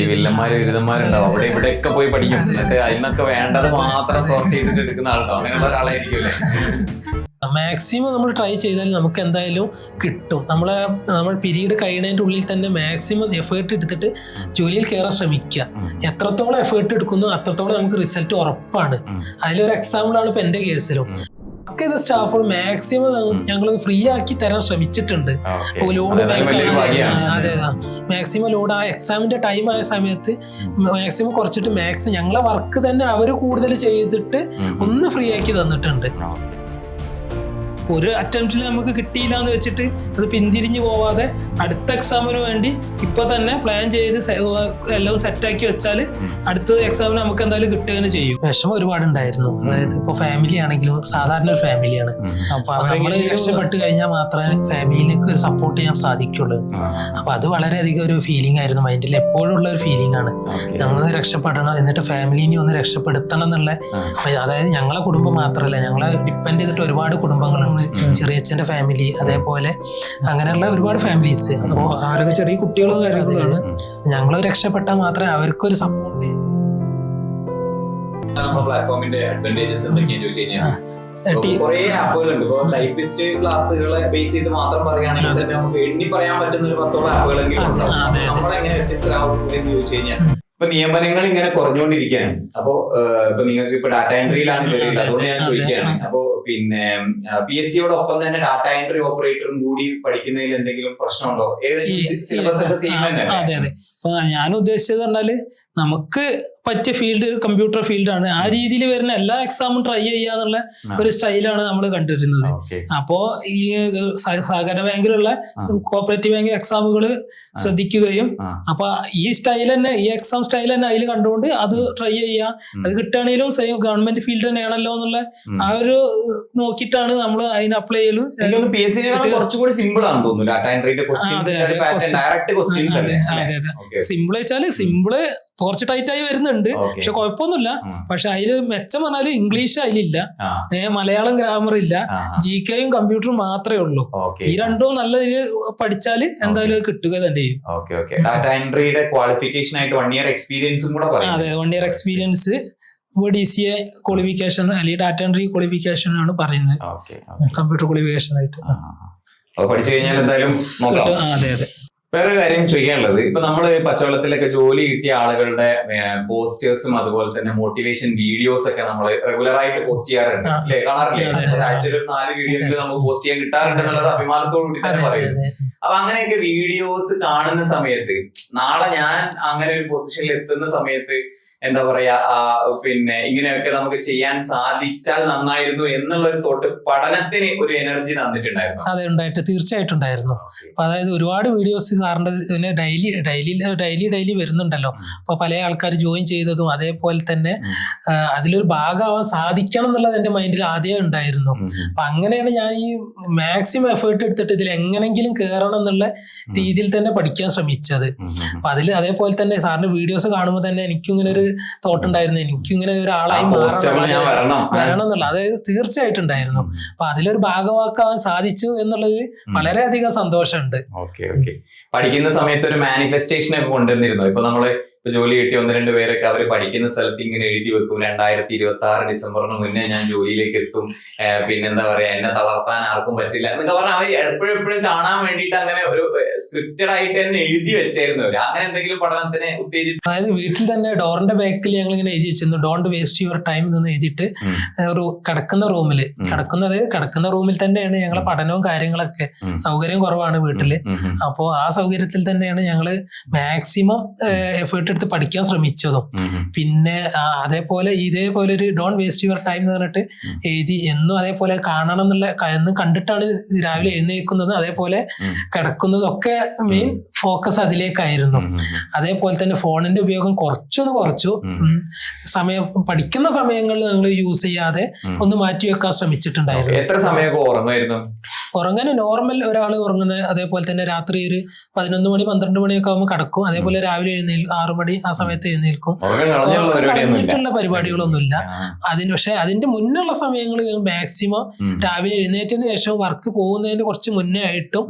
ഈ വില്ലന്മാര് ബിരുദന്മാരുണ്ടാവും അവിടെ ഇവിടെ ഒക്കെ പോയി പഠിക്കും. എന്നിട്ട് അതിനൊക്കെ വേണ്ടത് മാത്രം സോർട്ട് ചെയ്തിട്ട് എടുക്കുന്ന ആളുണ്ടോ അങ്ങനെയുള്ള ഒരാളായിരിക്കുമല്ലേ? മാക്സിമം നമ്മൾ ട്രൈ ചെയ്താൽ നമുക്ക് എന്തായാലും കിട്ടും. നമ്മൾ നമ്മൾ പിരീഡ് കഴിയുന്നതിന്റെ ഉള്ളിൽ തന്നെ മാക്സിമം എഫേർട്ട് എടുത്തിട്ട് ജോലിയിൽ കയറാൻ ശ്രമിക്കുക. എത്രത്തോളം എഫേർട്ട് എടുക്കുന്നു അത്രത്തോളം നമുക്ക് റിസൾട്ട് ഉറപ്പാണ്. അതിലൊരു എക്സാമ്പിൾ ആണ് ഇപ്പൊ എന്റെ കേസിലും. ഒക്കെ ഇത് സ്റ്റാഫുകൾ മാക്സിമം ഞങ്ങൾ ഫ്രീ ആക്കി തരാൻ ശ്രമിച്ചിട്ടുണ്ട്. ലോഡ് അതെ മാക്സിമം ലോഡ് ആ എക്സാമിന്റെ ടൈം ആയ സമയത്ത് മാക്സിമം കുറച്ചിട്ട് മാക്സിമം ഞങ്ങളെ വർക്ക് തന്നെ അവർ കൂടുതൽ ചെയ്തിട്ട്. ഒന്ന് ഫ്രീ ആക്കി തന്നിട്ടുണ്ട്. ഒരു അറ്റംപ്റ്റിൽ നമുക്ക് കിട്ടിയില്ല എന്ന് വെച്ചിട്ട് അത് പിന്തിരിഞ്ഞു പോവാതെ അടുത്ത എക്സാമിന് വേണ്ടി ഇപ്പൊ തന്നെ പ്ലാൻ ചെയ്ത് എല്ലാം സെറ്റാക്കി വെച്ചാൽ. അടുത്ത എക്സാമിന് നമുക്ക് എന്തായാലും കിട്ടുക തന്നെ ചെയ്യും വിഷമം ഒരുപാട് ഉണ്ടായിരുന്നു അതായത് ഇപ്പൊ ഫാമിലി ആണെങ്കിലും സാധാരണ ഒരു ഫാമിലിയാണ്. അപ്പൊ നമ്മൾ രക്ഷപ്പെട്ട് കഴിഞ്ഞാൽ മാത്രമേ ഫാമിലിക്ക് ഒരു സപ്പോർട്ട് ചെയ്യാൻ സാധിക്കുള്ളൂ. അപ്പൊ അത് വളരെയധികം ഒരു ഫീലിംഗ് ആയിരുന്നു മൈൻഡിൽ എപ്പോഴും ഉള്ള ഒരു ഫീലിംഗ് ആണ്. നമ്മൾ രക്ഷപ്പെടണം എന്നിട്ട് ഫാമിലിനെ ഒന്ന് രക്ഷപ്പെടുത്തണം എന്നുള്ള. അതായത് ഞങ്ങളെ കുടുംബം മാത്രമല്ല ഞങ്ങളെ ഡിപ്പെൻഡ് ചെയ്തിട്ട് ഒരുപാട് കുടുംബങ്ങളുണ്ട് ചെറിയച്ഛന്റെ ഫാമിലി അതേപോലെ അങ്ങനെയുള്ള ഒരുപാട് ഫാമിലീസ് അപ്പോൾ അവരൊക്കെ ചെറിയ കുട്ടികളും കാര്യങ്ങളാണ്. ഞങ്ങൾ രക്ഷപ്പെട്ടാൽ മാത്രമേ അവർക്കൊരു സപ്പോർട്ട് നമ്മുടെ പ്ലാറ്റ്ഫോമിന്റെ അഡ്വാന്റേജസ് എന്തൊക്കെയാണ് ചോദിച്ചു കഴിഞ്ഞാൽ കുറെ ആപ്പുകൾ ഉണ്ട് ഇപ്പൊ ടൈപ്പിസ്റ്റ് ക്ലാസ്സുകളെ ബേസ് ചെയ്ത് മാത്രം പറയുകയാണെങ്കിൽ. തന്നെ നമുക്ക് എണ്ണി പറയാൻ പറ്റുന്ന ഒരു പത്തോളം ആപ്പുകളെങ്കിലും. നമ്മളെങ്ങനെ വ്യത്യസ്തരാകും എന്ന് ചോദിച്ചു കഴിഞ്ഞാൽ ഇപ്പൊ നിയമനങ്ങൾ ഇങ്ങനെ കുറഞ്ഞുകൊണ്ടിരിക്കുകയാണ്. അപ്പോ ഇപ്പൊ നിങ്ങൾക്ക് ഇപ്പൊ ഡാറ്റ എൻട്രിയിലാണ് വരുന്നത് അതെ, അതുകൊണ്ട് ഞാൻ ചോദിക്കുകയാണ്. അപ്പൊ പിന്നെ പി എസ് സിയോടൊപ്പം തന്നെ ഡാറ്റ എൻട്രി ഓപ്പറേറ്ററും കൂടി പഠിക്കുന്നതിൽ എന്തെങ്കിലും പ്രശ്നമുണ്ടോ? ഏകദേശം സിലബസ് ഒക്കെ സെയിം തന്നെ അപ്പൊ ഞാൻ ഉദ്ദേശിച്ചത് പറഞ്ഞാൽ നമുക്ക് പറ്റിയ ഫീൽഡ് കമ്പ്യൂട്ടർ ഫീൽഡാണ് ആ രീതിയിൽ വരുന്ന എല്ലാ എക്സാമും ട്രൈ ചെയ്യാന്നുള്ള ഒരു സ്റ്റൈലാണ് നമ്മൾ കണ്ടിരുന്നത്. അപ്പോ ഈ സഹ- സഹകരണ ബാങ്കിലുള്ള കോപ്പറേറ്റീവ് ബാങ്ക് എക്സാമുകൾ ശ്രദ്ധിക്കുകയും. അപ്പൊ ഈ സ്റ്റൈൽ തന്നെ ഈ എക്സാം സ്റ്റൈൽ തന്നെ അതിൽ കണ്ടുകൊണ്ട് അത് ട്രൈ ചെയ്യുക. അത് കിട്ടുകയാണെങ്കിലും സെയിം ഗവൺമെന്റ് ഫീൽഡ് തന്നെയാണല്ലോ എന്നുള്ള ആ ഒരു നോക്കിയിട്ടാണ് നമ്മൾ അതിന് അപ്ലൈ ചെയ്യലും. അതെ, അതെ. സിമ്പിൾ വെച്ചാൽ സിമ്പിൾ കുറച്ച് ടൈറ്റ് ആയി വരുന്നുണ്ട്. പക്ഷെ കുഴപ്പമൊന്നുമില്ല. പക്ഷെ അതിൽ മെച്ചം പറഞ്ഞാൽ ഇംഗ്ലീഷ് അതിലില്ല. മലയാളം ഗ്രാമർ ഇല്ല. ജി കെയും കമ്പ്യൂട്ടറും മാത്രമേ ഉള്ളൂ. ഈ രണ്ടും നല്ല ഇതിൽ പഠിച്ചാൽ എന്തായാലും കിട്ടുക തന്നെ ചെയ്യും. ക്വാളിഫിക്കേഷൻ ആയിട്ട് വൺ ഇയർ എക്സ്പീരിയൻസും കൂടെ അതെ. One year experience D C A qualification അല്ലെങ്കിൽ ഡാറ്റ എൻട്രി ക്വാളിഫിക്കേഷൻ ആണ് പറയുന്നത്. കമ്പ്യൂട്ടർ ക്വാളിഫിക്കേഷൻ ആയിട്ട്. പഠിച്ചു കഴിഞ്ഞാൽ എന്തായാലും അതെ അതെ. വേറൊരു കാര്യം ചെയ്യാനുള്ളത് ഇപ്പൊ നമ്മൾ പച്ചവെള്ളത്തിലൊക്കെ ജോലി കിട്ടിയ ആളുകളുടെ പോസ്റ്റേഴ്സും അതുപോലെ തന്നെ മോട്ടിവേഷൻ വീഡിയോസ് ഒക്കെ നമ്മൾ റെഗുലർ ആയിട്ട് പോസ്റ്റ് ചെയ്യാറുണ്ട്. അല്ലെ? കാണാറില്ലേ. ആഴ്ചയിൽ ഒരു നാല് വീഡിയോ നമുക്ക് പോസ്റ്റ് ചെയ്യാൻ കിട്ടാറുണ്ട് എന്നുള്ളത് അഭിമാനത്തോടു കൂടി തന്നെ പറയുന്നത് അപ്പൊ അങ്ങനെയൊക്കെ വീഡിയോസ് കാണുന്ന സമയത്ത് നാളെ ഞാൻ അങ്ങനെ ഒരു പൊസിഷനിൽ എത്തുന്ന സമയത്ത് എന്താ പറയാ പിന്നെ ഇങ്ങനെയൊക്കെ നമുക്ക് ചെയ്യാൻ സാധിച്ചാൽ നന്നായിരുന്നു എന്നുള്ള ഒരു തോട്ട് പഠനത്തിന് ഒരു എനർജി തന്നിട്ടുണ്ടായിരുന്നു. അതെ ഉണ്ടായിട്ട് തീർച്ചയായിട്ടും ഉണ്ടായിരുന്നു. അതായത് ഒരുപാട് വീഡിയോസ് സാറിന്റെ പിന്നെ ഡെയിലി ഡെയിലി ഡെയിലി ഡെയിലി വരുന്നുണ്ടല്ലോ. അപ്പൊ പല ആൾക്കാർ ജോയിൻ ചെയ്തതും അതേപോലെ തന്നെ അതിലൊരു ഭാഗമാവാൻ സാധിക്കണം എന്നുള്ളത് എന്റെ മൈൻഡിൽ ആദ്യമേ ഉണ്ടായിരുന്നു. അപ്പൊ അങ്ങനെയാണ് ഞാൻ ഈ മാക്സിമം എഫേർട്ട് എടുത്തിട്ട് ഇതിൽ എങ്ങനെങ്കിലും കയറണം എന്നുള്ള രീതിയിൽ തന്നെ പഠിക്കാൻ ശ്രമിച്ചത്. അപ്പൊ അതിൽ അതേപോലെ തന്നെ സാറിന്റെ വീഡിയോസ് കാണുമ്പോൾ തന്നെ എനിക്കും ഇങ്ങനെ ഒരു തോട്ട് ഉണ്ടായിരുന്നു എനിക്ക് ഇങ്ങനെ ഒരാളായി വരണം. എന്നുള്ള അതായത് തീർച്ചയായിട്ടും ഉണ്ടായിരുന്നു അപ്പൊ അതിലൊരു ഭാഗമാക്കാൻ സാധിച്ചു എന്നുള്ളത് വളരെയധികം സന്തോഷമുണ്ട്. Okay okay. പഠിക്കുന്ന സമയത്ത് ഒരു മാനിഫെസ്റ്റേഷൻ ഒക്കെ കൊണ്ടുവന്നിരുന്നു? ഇപ്പൊ നമ്മൾ ജോലി കിട്ടിയ ഒന്ന് രണ്ട് പേരൊക്കെ അവർ പഠിക്കുന്ന സ്ഥലത്ത് ഇങ്ങനെ എഴുതി വെക്കും. രണ്ടായിരത്തി ഇരുപത്തി ആറ് ഡിസംബറിന് മുന്നേ ഞാൻ ജോലിയിലേക്ക് എത്തും. പിന്നെ പിന്നെന്താ പറയാ എന്നെ തളർത്താൻ ആർക്കും പറ്റില്ല എന്നൊക്കെ പറഞ്ഞാൽ അവർ എപ്പോഴും എപ്പോഴും കാണാൻ വേണ്ടിട്ട് അങ്ങനെ ഒരു സ്ക്രിപ്റ്റഡ് ആയിട്ട് തന്നെ എഴുതി വെച്ചായിരുന്നു അവർ. അങ്ങനെ എന്തെങ്കിലും പഠനത്തിനെ ഉത്തേജിപ്പിച്ചു അതായത് വീട്ടിൽ തന്നെ ഡോറിന്റെ ബാക്കിൽ ഞങ്ങൾ ഇങ്ങനെ എഴുതി വെച്ചിരുന്നു. ഡോണ്ട് വേസ്റ്റ് യുവർ ടൈം എന്ന് എഴുതിയിട്ട് ഒരു കിടക്കുന്ന റൂമിൽ. കിടക്കുന്നത് കിടക്കുന്ന റൂമിൽ തന്നെയാണ് ഞങ്ങളെ പഠനവും കാര്യങ്ങളൊക്കെ. സൗകര്യം കുറവാണ് വീട്ടിൽ അപ്പോൾ ആ സൗകര്യത്തിൽ തന്നെയാണ് ഞങ്ങൾ മാക്സിമം എഫേർട്ട് എടുത്ത് പഠിക്കാൻ ശ്രമിച്ചതും. പിന്നെ അതേപോലെ ഇതേപോലെ ഒരു ഡോണ്ട് വേസ്റ്റ് യുവർ ടൈം എന്ന് പറഞ്ഞിട്ട് എഴുതി എന്നും അതേപോലെ കാണണം എന്നുള്ള എന്ന് കണ്ടിട്ടാണ് രാവിലെ എഴുന്നേൽക്കുന്നത്. അതേപോലെ കിടക്കുന്നതൊക്കെ മെയിൻ ഫോക്കസ് അതിലേക്കായിരുന്നു. അതേപോലെ തന്നെ ഫോണിന്റെ ഉപയോഗം കുറച്ചൊന്ന് കുറച്ചു ഉം. സമയം പഠിക്കുന്ന സമയങ്ങളിൽ നിങ്ങൾ യൂസ് ചെയ്യാതെ ഒന്ന് മാറ്റി വെക്കാൻ ശ്രമിച്ചിട്ടുണ്ടായിരുന്നു. എത്ര സമയമൊക്കെ ഉറങ്ങുമായിരുന്നു ഉറങ്ങാൻ നോർമൽ ഒരാൾ ഉറങ്ങുന്നത് അതേപോലെ തന്നെ രാത്രി ഒരു പതിനൊന്ന് മണി പന്ത്രണ്ട് മണിയൊക്കെ ആകുമ്പോൾ കിടക്കും. അതേപോലെ രാവിലെ എഴുന്നേൽ ആറ് മണി ആ സമയത്ത് എഴുന്നേൽക്കും. കളഞ്ഞിട്ടുള്ള പരിപാടികളൊന്നുമില്ല. അതിന് പക്ഷെ അതിന്റെ മുന്നുള്ള സമയങ്ങളിൽ മാക്സിമം രാവിലെ എഴുന്നേറ്റതിന് ശേഷം വർക്ക് പോകുന്നതിന് കുറച്ച് മുന്നേ ആയിട്ടും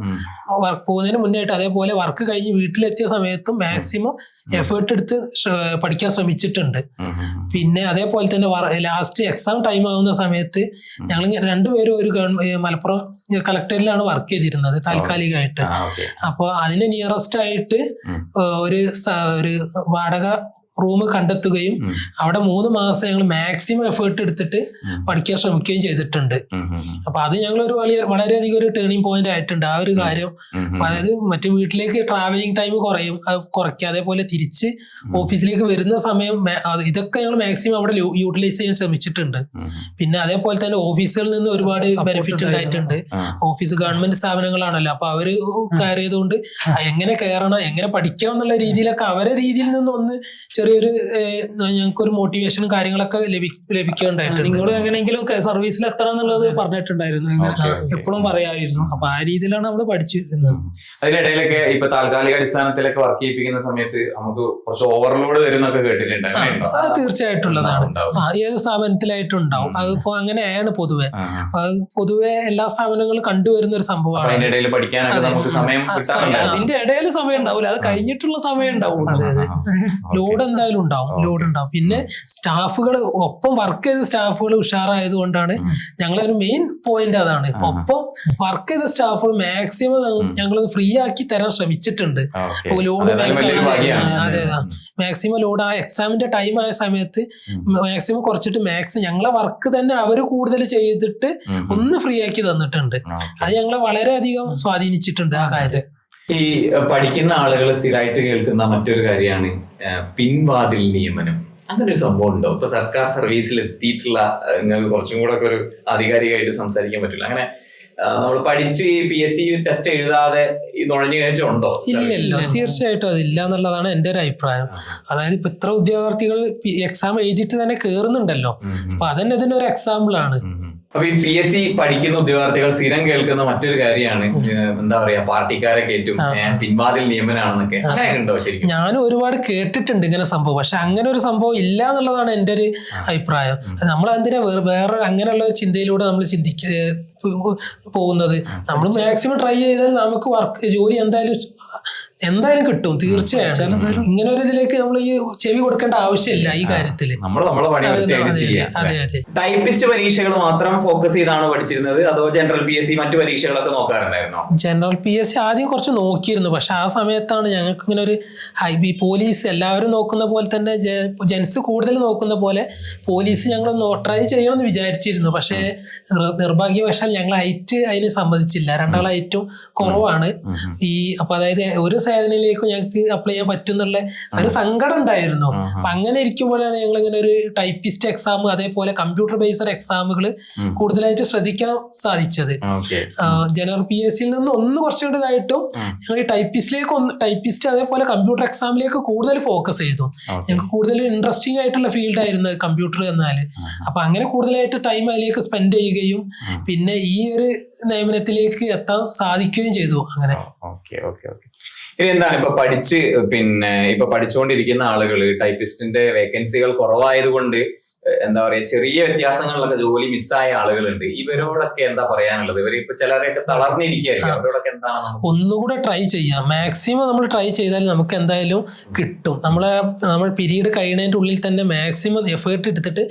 വർക്ക് പോകുന്നതിന് മുന്നേ ആയിട്ട് അതേപോലെ വർക്ക് കഴിഞ്ഞ് വീട്ടിലെത്തിയ സമയത്തും മാക്സിമം എഫേർട്ട് എടുത്ത് പഠിക്കാൻ ശ്രമിച്ചിട്ടുണ്ട്. പിന്നെ അതേപോലെ തന്നെ ലാസ്റ്റ് എക്സാം ടൈം ആവുന്ന സമയത്ത് ഞങ്ങൾ രണ്ടുപേരും ഒരു മലപ്പുറം കളക്ടറിലാണ് വർക്ക് ചെയ്തിരുന്നത് താൽക്കാലികമായിട്ട്. അപ്പോൾ അതിന് നിയറസ്റ്റ് ആയിട്ട് ഒരു ഒരു വാടക റൂം കണ്ടെത്തുകയും അവിടെ മൂന്ന് മാസം ഞങ്ങൾ മാക്സിമം എഫേർട്ട് എടുത്തിട്ട് പഠിക്കാൻ ശ്രമിക്കുകയും ചെയ്തിട്ടുണ്ട്. അപ്പൊ അത് ഞങ്ങൾ ഒരു വലിയ വളരെയധികം ഒരു ടേണിംഗ് പോയിന്റ് ആയിട്ടുണ്ട്. ആ ഒരു കാര്യം. അതായത് മറ്റു വീട്ടിലേക്ക് ട്രാവലിംഗ് ടൈം കുറയും. അത് കുറയ്ക്കുക. അതേപോലെ തിരിച്ച് ഓഫീസിലേക്ക് വരുന്ന സമയം ഇതൊക്കെ ഞങ്ങൾ മാക്സിമം അവിടെ യൂട്ടിലൈസ് ചെയ്യാൻ ശ്രമിച്ചിട്ടുണ്ട്. പിന്നെ അതേപോലെ തന്നെ ഓഫീസുകളിൽ നിന്ന് ഒരുപാട് ബെനിഫിറ്റ് ഉണ്ടായിട്ടുണ്ട്. ഓഫീസ് ഗവൺമെന്റ് സ്ഥാപനങ്ങളാണല്ലോ. അപ്പൊ അവർ കയറിയതുകൊണ്ട് എങ്ങനെ കയറണം എങ്ങനെ പഠിക്കണം എന്നുള്ള രീതിയിലൊക്കെ അവരെ രീതിയിൽ നിന്ന് ഒന്ന് ചെറിയൊരു ഞങ്ങൾക്ക് ഒരു മോട്ടിവേഷനും കാര്യങ്ങളൊക്കെ ലഭി- ലഭിക്കുകയുണ്ടായിട്ടുണ്ട്. നിങ്ങൾ എങ്ങനെയെങ്കിലും സർവീസിൽ എത്തണം എന്നുള്ളത് പറഞ്ഞിട്ടുണ്ടായിരുന്നു. എപ്പോഴും പറയാമായിരുന്നു അപ്പൊ ആ രീതിയിലാണ് നമ്മൾ പഠിച്ചിരുന്നത്. അതിനിടയിലൊക്കെ ഇപ്പൊ താൽക്കാലിക അടിസ്ഥാനത്തിലൊക്കെ വർക്ക് ചെയ്യിപ്പിക്കുന്ന സമയത്ത് നമുക്ക് കുറച്ച് ഓവർലോഡ് വരുന്നൊക്കെ കേട്ടിട്ടുണ്ട്? അത് തീർച്ചയായിട്ടുള്ളതാണ്. ഏത് സ്ഥാപനത്തിലായിട്ടും ഉണ്ടാവും. അതിപ്പോ അങ്ങനെയാണ് പൊതുവെ. പൊതുവെ എല്ലാ സ്ഥാപനങ്ങളും കണ്ടുവരുന്ന ഒരു സംഭവമാണ്. അതിനിടയിൽ പഠിക്കാനൊക്കെ നമുക്ക് സമയം അതിന്റെ ഇടയിൽ സമയം ഉണ്ടാവില്ല അത് കഴിഞ്ഞിട്ടുള്ള സമയം ഉണ്ടാവും. ലോഡ് എന്തായാലും ഉണ്ടാവും ലോഡ് ഉണ്ടാവും. പിന്നെ സ്റ്റാഫുകൾ ഒപ്പം വർക്ക് ചെയ്ത സ്റ്റാഫുകൾ ഉഷാറായത് കൊണ്ടാണ് ഞങ്ങളെ ഒരു മെയിൻ പോയിന്റ് അതാണ്. ഒപ്പം വർക്ക് ചെയ്ത സ്റ്റാഫുകൾ മാക്സിമം. ഞങ്ങൾ ഫ്രീ ആക്കി തരാൻ ശ്രമിച്ചിട്ടുണ്ട്. ലോഡ്. മാക്സിമം ലോഡ് ആ എക്സാമിന്റെ ടൈം ആയ സമയത്ത് മാക്സിമം കുറച്ചിട്ട് മാക്സിമം ഞങ്ങളെ വർക്ക് തന്നെ അവർ കൂടുതൽ ചെയ്തിട്ട്. ഒന്ന് ഫ്രീ ആക്കി തന്നിട്ടുണ്ട്. അത് ഞങ്ങളെ വളരെയധികം സ്വാധീനിച്ചിട്ടുണ്ട് ആ കാര്യം ഈ പഠിക്കുന്ന ആളുകൾ സ്ഥിരമായിട്ട് കേൾക്കുന്ന മറ്റൊരു കാര്യമാണ് പിൻവാതിൽ നിയമനം. അങ്ങനെ ഒരു സംഭവം ഉണ്ടോ? ഇപ്പൊ സർക്കാർ സർവീസിൽ എത്തിയിട്ടുള്ള നിങ്ങൾക്ക് കുറച്ചും കൂടെ ഒക്കെ ഒരു ആധികാരികമായിട്ട് സംസാരിക്കാൻ പറ്റില്ല. അങ്ങനെ നമ്മൾ പഠിച്ച് ഈ പി എസ് സി ടെസ്റ്റ് എഴുതാതെ നുഴഞ്ഞു കയറ്റമുണ്ടോ? ഇല്ല ഇല്ല. തീർച്ചയായിട്ടും അതില്ല എന്നുള്ളതാണ് എന്റെ ഒരു അഭിപ്രായം. അതായത് ഇപ്പൊ ഇത്ര ഉദ്യോഗാർത്ഥികൾ എക്സാം എഴുതിയിട്ട് തന്നെ കേറുന്നുണ്ടല്ലോ. അപ്പൊ അതന്നെ ഇതിനൊരു എക്സാമ്പിൾ ആണ്. അപ്പൊ ഈ പി എസ് സി പഠിക്കുന്ന ഉദ്യോഗാർത്ഥികൾ സ്ഥിരം കേൾക്കുന്ന മറ്റൊരു കാര്യമാണ് എന്താ പറയാ പാർട്ടിക്കാരെ കയറ്റും പിൻവാതിൽ നിയമനാണെന്നൊക്കെ. ഉണ്ടോ ശരിക്കും? ഞാനും ഒരുപാട് കേട്ടിട്ടുണ്ട് ഇങ്ങനെ സംഭവം. പക്ഷെ അങ്ങനെ ഒരു സംഭവം ഇല്ല എന്നുള്ളതാണ് എന്റെ ഒരു അഭിപ്രായം. നമ്മൾ എന്തിനാ വേറെ വേറെ അങ്ങനെയുള്ള ഒരു ചിന്തയിലൂടെ നമ്മൾ ചിന്തിക്ക പോകുന്നത്? നമ്മൾ മാക്സിമം ട്രൈ ചെയ്താൽ നമുക്ക് വർക്ക് ജോലി എന്തായാലും എന്തായാലും കിട്ടും തീർച്ചയായിട്ടും ഇങ്ങനെ ഒരു ഇതിലേക്ക് നമ്മൾ ഈ ചെവി കൊടുക്കേണ്ട ആവശ്യമില്ല ഈ കാര്യത്തിൽ അതെ അതെ ടൈപ്പിസ്റ്റ് പരീക്ഷകൾ മാത്രം ഫോക്കസ് ചെയ്താണ് പഠിച്ചിരുന്നത്? അതോ ജനറൽ പി എസ് സി മറ്റു പരീക്ഷകളൊക്കെ നോക്കാറുണ്ടായിരുന്നോ? ജനറൽ പി എസ് സി ആദ്യം കുറച്ച് നോക്കിയിരുന്നു. പക്ഷെ ആ സമയത്താണ് ഞങ്ങൾക്ക് ഇങ്ങനെ ഒരു ഹൈ ബി പോലീസ് എല്ലാവരും നോക്കുന്ന പോലെ തന്നെ ജെൻസ് കൂടുതൽ നോക്കുന്ന പോലെ പോലീസ് ഞങ്ങൾ നോട്ടറൈസ് ചെയ്യണം എന്ന് വിചാരിച്ചിരുന്നു. പക്ഷേ നിർഭാഗ്യവശാൽ ഞങ്ങൾ ഹൈറ്റ് അതിന് സമ്മതിച്ചില്ല. രണ്ടാൾ ഹൈറ്റും കുറവാണ്. ഈ അപ്പൊ അതായത് ഒരു സേവനയിലേക്കും ഞങ്ങൾക്ക് അപ്ലൈ ചെയ്യാൻ പറ്റും എന്നുള്ള ഒരു സങ്കടം ഉണ്ടായിരുന്നു. അപ്പൊ അങ്ങനെ ഇരിക്കുമ്പോഴാണ് ഞങ്ങൾ ഇങ്ങനെ ഒരു ടൈപ്പിസ്റ്റ് എക്സാം അതേപോലെ കമ്പ്യൂട്ടർ ബേസ്ഡ് എക്സാമുകൾ കൂടുതലായിട്ട് ശ്രദ്ധിക്കാൻ സാധിച്ചത്. ജനറൽ പി എസ് സിയിൽ നിന്ന് ഒന്ന് കുറച്ചുകൂടി ഇതായിട്ടും ഉം. ഞങ്ങൾ ടൈപ്പിസ്റ്റിലേക്ക് ഒന്ന് ടൈപ്പിസ്റ്റ് അതേപോലെ കമ്പ്യൂട്ടർ എക്സാമിലേക്ക് കൂടുതൽ ഫോക്കസ് ചെയ്തു. ഞങ്ങൾക്ക് കൂടുതൽ ഇൻട്രസ്റ്റിംഗ് ആയിട്ടുള്ള ഫീൽഡ് ആയിരുന്നു കമ്പ്യൂട്ടർ എന്നാൽ അപ്പൊ അങ്ങനെ കൂടുതലായിട്ട് ടൈം അതിലേക്ക് സ്പെൻഡ് ചെയ്യുകയും പിന്നെ ഈ ഒരു നിയമനത്തിലേക്ക് എത്താൻ സാധിക്കുകയും ചെയ്തു. അങ്ങനെ. ഓക്കെ ഓക്കെ ഓക്കെ ഇനി എന്താണ് ഇപ്പൊ പഠിച്ച് പിന്നെ ഇപ്പൊ പഠിച്ചുകൊണ്ടിരിക്കുന്ന ആളുകൾ ടൈപ്പിസ്റ്റിന്റെ വേക്കൻസികൾ കുറവായതുകൊണ്ട് എന്താ പറയാ ചെറിയ വ്യത്യാസങ്ങളിലൊക്കെ ജോലി മിസ്സായ ആളുകളുണ്ട്. ഇവരോടൊക്കെ എന്താ പറയാനുള്ളത്? ഇവർ ഇപ്പൊ ചിലരൊക്കെ തളർന്നിരിക്കുകയായിരിക്കും അവരോടൊക്കെ എന്താണ് ഒന്നുകൂടെ ട്രൈ ചെയ്യാം. മാക്സിമം നമ്മൾ ട്രൈ ചെയ്താൽ നമുക്ക് എന്തായാലും കിട്ടും. നമ്മളെ നമ്മൾ പിരീഡ് കഴിയുന്നതിന്റെ ഉള്ളിൽ തന്നെ മാക്സിമം എഫേർട്ട് എടുത്തിട്ട്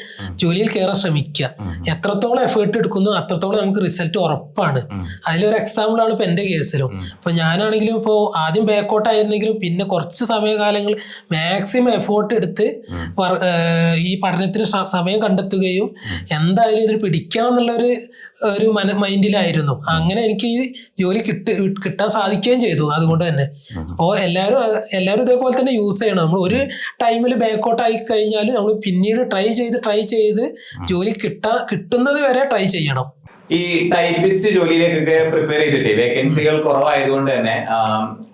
ജോലിയിൽ കയറാൻ ശ്രമിക്കുക. എത്രത്തോളം എഫേർട്ട് എടുക്കുന്നു അത്രത്തോളം നമുക്ക് റിസൾട്ട് ഉറപ്പാണ്. അതിലൊരു എക്സാമ്പിളാണ് ഇപ്പൊ എന്റെ കേസിലും. ഇപ്പൊ ഞാനാണെങ്കിലും ഇപ്പോ ആദ്യം ബാക്കൗട്ട് ആയിരുന്നെങ്കിലും പിന്നെ കുറച്ച് സമയകാലങ്ങൾ മാക്സിമം എഫേർട്ട് എടുത്ത് ഈ പഠനത്തിന് സമയം കണ്ടെത്തുകയും എന്തായാലും ഇതിൽ പിടിക്കണം എന്നുള്ള ഒരു മന മൈൻഡിലായിരുന്നു. അങ്ങനെ എനിക്ക് ഈ ജോലി കിട്ടി കിട്ടാൻ സാധിക്കുകയും ചെയ്തു അതുകൊണ്ട് തന്നെ. അപ്പോൾ എല്ലാവരും എല്ലാവരും ഇതേപോലെ തന്നെ യൂസ് ചെയ്യണം. നമ്മൾ ഒരു ടൈമിൽ ബാക്കൗട്ട് ആയി കഴിഞ്ഞാൽ നമ്മൾ പിന്നീട് ട്രൈ ചെയ്ത് ട്രൈ ചെയ്ത് ജോലി കിട്ടാ കിട്ടുന്നത് വരെ ട്രൈ ചെയ്യണം. ഈ ടൈപ്പിസ്റ്റ് ജോലിയിലേക്കൊക്കെ പ്രിപ്പയർ ചെയ്തിട്ട് വേക്കൻസികൾ കുറവായതുകൊണ്ട് തന്നെ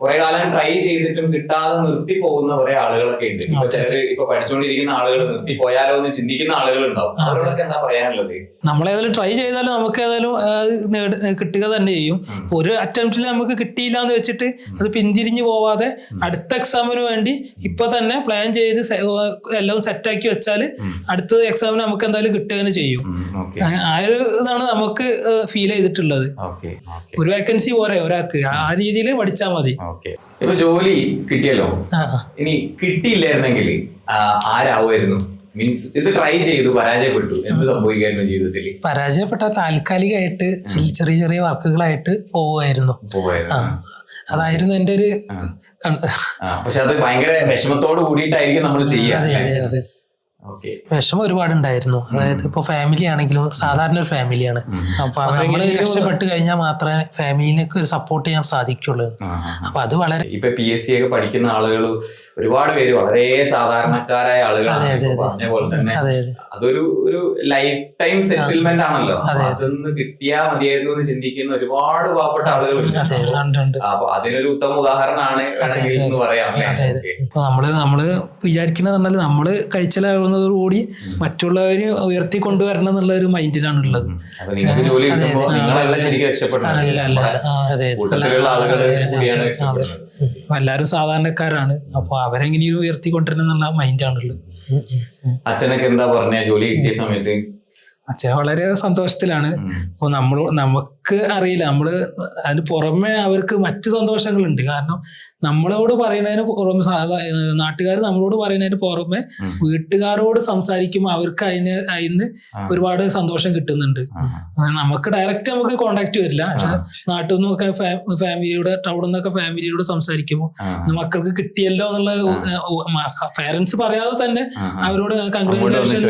കുറെ കാലം ട്രൈ ചെയ്തിട്ടും കിട്ടാതെ നിർത്തി പോകുന്ന കുറെ ആളുകളൊക്കെ ഉണ്ട്. ഇപ്പൊ ചിലര് ഇപ്പൊ പഠിച്ചുകൊണ്ടിരിക്കുന്ന ആളുകൾ നിർത്തി പോയാലോ എന്ന് ചിന്തിക്കുന്ന ആളുകൾ ഉണ്ടാവും. അവരോടൊക്കെ എന്താ പറയാനുള്ളത്? നമ്മളേതായാലും ട്രൈ ചെയ്താലും നമുക്ക് ഏതായാലും കിട്ടുക തന്നെ ചെയ്യും. ഒരു അറ്റംപ്റ്റിൽ നമുക്ക് കിട്ടിയില്ല എന്ന് വെച്ചിട്ട് അത് പിന്തിരിഞ്ഞു പോവാതെ അടുത്ത എക്സാമിന് വേണ്ടി ഇപ്പൊ തന്നെ പ്ലാൻ ചെയ്ത് എല്ലാം സെറ്റാക്കി വെച്ചാൽ അടുത്ത എക്സാമിന് നമുക്ക് എന്തായാലും കിട്ടുക തന്നെ ചെയ്യും. ആ ഒരു ഇതാണ് നമുക്ക് ഫീൽ ചെയ്തിട്ടുള്ളത്. ഒരു വേക്കൻസി പോരെ ഒരാൾക്ക്. ആ രീതിയിൽ പഠിച്ചാൽ മതി. ഓക്കെ. ഇപ്പൊ ജോലി കിട്ടിയല്ലോ. ഇനി കിട്ടിയില്ലായിരുന്നെങ്കിൽ ആരാവുമായിരുന്നു? മീൻസ് ഇത് ട്രൈ ചെയ്തു പരാജയപ്പെട്ടു. എന്ത് സംഭവിക്കായിരുന്നു ജീവിതത്തിൽ? പരാജയപ്പെട്ട താൽക്കാലികമായിട്ട് ചെറിയ ചെറിയ വർക്കുകളായിട്ട് പോവുമായിരുന്നു. പോവായിരുന്നു അതായിരുന്നു എന്റെ ഒരു പക്ഷെ അത് ഭയങ്കര വിഷമത്തോട് കൂടിയിട്ടായിരിക്കും നമ്മൾ ചെയ്യുക. വിഷമം ഒരുപാടുണ്ടായിരുന്നു. അതായത് ഇപ്പൊ ഫാമിലി ആണെങ്കിലും സാധാരണ ഒരു ഫാമിലിയാണ് അപ്പൊ നമ്മൾ രക്ഷപ്പെട്ട് കഴിഞ്ഞാൽ മാത്രമേ ഫാമിലിനൊക്കെ ഒരു സപ്പോർട്ട് ചെയ്യാൻ സാധിക്കുള്ളൂ അപ്പൊ അത് വളരെ ഇപ്പൊ പി എസ് സി ഒക്കെ പഠിക്കുന്ന ആളുകൾ ഒരുപാട് പേര് വളരെ സാധാരണക്കാരായ ആളുകളാണ്. പോലെ തന്നെ അതെ അതെ. അതൊരു ഒരു ലൈഫ് ടൈം സെറ്റിൽമെന്റ് ആണല്ലോ. അതെ, അതെ. അതൊന്ന് കിട്ടിയാ മതിയായിരുന്നു എന്ന് ചിന്തിക്കുന്ന ഒരുപാട് പാവപ്പെട്ട ആളുകളുണ്ട് അപ്പൊ അതിനൊരു ഉത്തമ ഉദാഹരണമാണ് വേണമെങ്കിൽ പറയാം നമ്മൾ നമ്മൾ വിചാരിക്കുന്നത് നമ്മൾ നമ്മൾ കഴിച്ചലാവുന്നതോടുകൂടി മറ്റുള്ളവര് ഉയർത്തി കൊണ്ടുവരണം എന്നുള്ള ഒരു മൈൻഡിലാണ് ഉള്ളത് എല്ലാവരും സാധാരണക്കാരാണ്. അപ്പൊ അവരെങ്ങനെയും ഉയർത്തി കൊണ്ടുവരണം എന്നുള്ള മൈൻഡാണുള്ളത്. അച്ഛനൊക്കെ എന്താ പറഞ്ഞ? ജോലി കിട്ടിയ സമയത്ത് അച്ഛൻ വളരെ സന്തോഷത്തിലാണ്. അപ്പൊ നമ്മൾ നമുക്ക് അറിയില്ല. നമ്മൾ അതിന് പുറമെ അവർക്ക് മറ്റു സന്തോഷങ്ങളുണ്ട്. കാരണം നമ്മളോട് പറയുന്നതിന് പുറമെ നാട്ടുകാർ നമ്മളോട് പറയുന്നതിന് പുറമെ വീട്ടുകാരോട് സംസാരിക്കുമ്പോൾ അവർക്ക് അതിന് അതിന് ഒരുപാട് സന്തോഷം കിട്ടുന്നുണ്ട്. നമുക്ക് ഡയറക്റ്റ് നമുക്ക് കോണ്ടാക്ട് വരില്ല. പക്ഷെ നാട്ടിൽ നിന്നൊക്കെ ഫാമിലിയോട് ടൗണിൽ നിന്നൊക്കെ ഫാമിലിയോട് സംസാരിക്കുമ്പോൾ മക്കൾക്ക് കിട്ടിയല്ലോ എന്നുള്ള പേരൻസ് പറയാതെ തന്നെ. അവരോട് കൺഗ്രാജുലേഷൻ